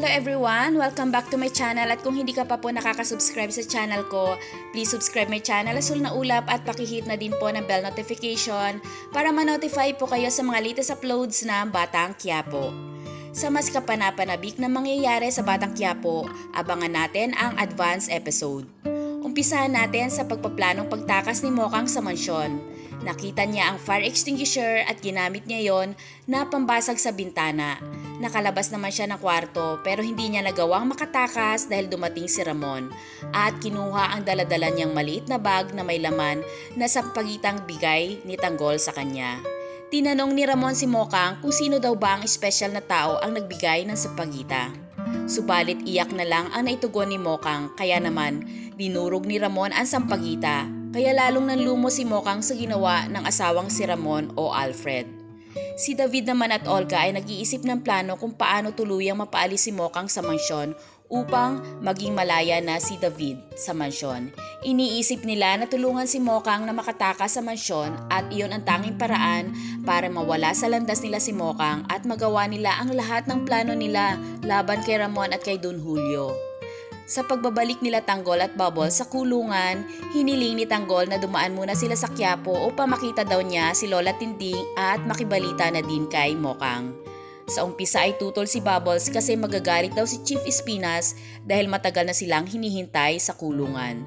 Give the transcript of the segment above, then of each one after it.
Hello everyone! Welcome back to my channel at kung hindi ka pa po nakaka-subscribe sa channel ko, please subscribe my channel Asul na Ulap at pakihit na din po ng bell notification para ma-notify po kayo sa mga latest uploads ng Batang Quiapo. Sa mas kapanapanabik na mangyayari sa Batang Quiapo, abangan natin ang advance episode. Umpisahan natin sa pagpaplanong pagtakas ni Mokang sa mansyon. Nakita niya ang fire extinguisher at ginamit niya yon na pambasag sa bintana. Nakalabas naman siya ng kwarto pero hindi niya nagawang makatakas dahil dumating si Ramon at kinuha ang daladala niyang maliit na bag na may laman na sa pagitang bigay ni Tanggol sa kanya. Tinanong ni Ramon si Mokang kung sino daw ba ang espesyal na tao ang nagbigay ng sapagita. Subalit iyak na lang ang naitugon ni Mokang kaya naman dinurog ni Ramon ang sampagita kaya lalong nanlumo si Mokang sa ginawa ng asawang si Ramon o Alfred. Si David naman at Olga ay nag-iisip ng plano kung paano tuluyang mapaalis si Mokang sa mansyon upang maging malaya na si David sa mansyon. Iniisip nila na tulungan si Mokang na makatakas sa mansyon at iyon ang tanging paraan para mawala sa landas nila si Mokang at magawa nila ang lahat ng plano nila laban kay Ramon at kay Don Julio. Sa pagbabalik nila Tanggol at Bubble sa kulungan, hiniling ni Tanggol na dumaan muna sila sa Quiapo upang makita daw niya si Lola Tinding at makibalita na din kay Mokang. Sa umpisa ay tutol si Bubbles kasi magagalit daw si Chief Espinas dahil matagal na silang hinihintay sa kulungan.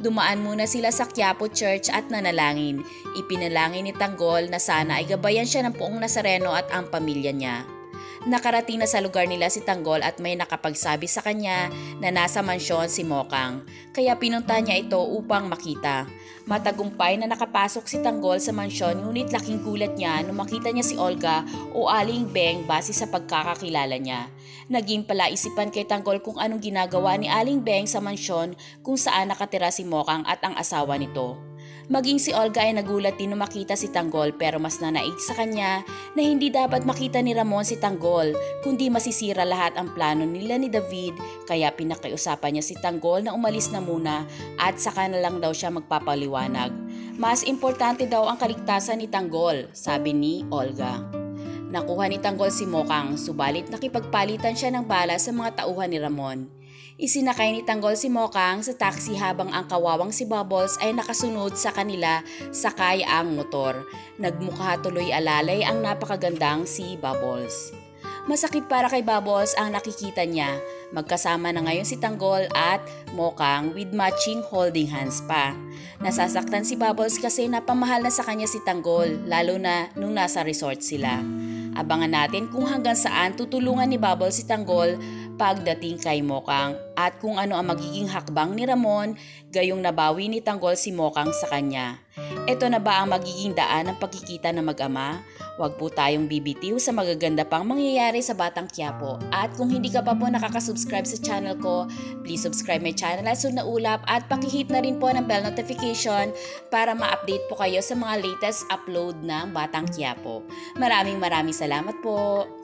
Dumaan muna sila sa Quiapo Church at nanalangin. Ipinalangin ni Tanggol na sana ay gabayan siya ng poong Nazareno at ang pamilya niya. Nakarating na sa lugar nila si Tanggol at may nakapagsabi sa kanya na nasa mansyon si Mokang, kaya pinunta niya ito upang makita. Matagumpay na nakapasok si Tanggol sa mansyon ngunit laking gulat niya nung makita niya si Olga o Aling Beng base sa pagkakakilala niya. Naging palaisipan kay Tanggol kung anong ginagawa ni Aling Beng sa mansyon kung saan nakatira si Mokang at ang asawa nito. Maging si Olga ay nagulat din makita si Tanggol pero mas nanaig sa kanya na hindi dapat makita ni Ramon si Tanggol kundi masisira lahat ang plano nila ni David kaya pinakiusapan niya si Tanggol na umalis na muna at saka na lang daw siya magpapaliwanag. Mas importante daw ang kaligtasan ni Tanggol, sabi ni Olga. Nakuha ni Tanggol si Mokang, subalit nakipagpalitan siya ng bala sa mga tauhan ni Ramon. Isinakay ni Tanggol si Mokang sa taxi habang ang kawawang si Bubbles ay nakasunod sa kanila sakay ang motor. Nagmukha tuloy alalay ang napakagandang si Bubbles. Masakit para kay Bubbles ang nakikita niya. Magkasama na ngayon si Tanggol at Mokang with matching holding hands pa. Nasasaktan si Bubbles kasi napamahal na sa kanya si Tanggol lalo na nung nasa resort sila. Abangan natin kung hanggang saan tutulungan ni Bubbles si Tanggol pagdating kay Mokang at kung ano ang magiging hakbang ni Ramon gayong nabawi ni Tanggol si Mokang sa kanya. Ito na ba ang magiging daan ng pagkikita ng mag-ama? Huwag po tayong bibitiw sa magaganda pang mangyayari sa Batang Quiapo. At kung hindi ka pa po nakaka-subscribe sa channel ko, please subscribe my channel at na ulap at pakihit na rin po ng bell notification para ma-update po kayo sa mga latest upload ng Batang Quiapo. Maraming maraming salamat po!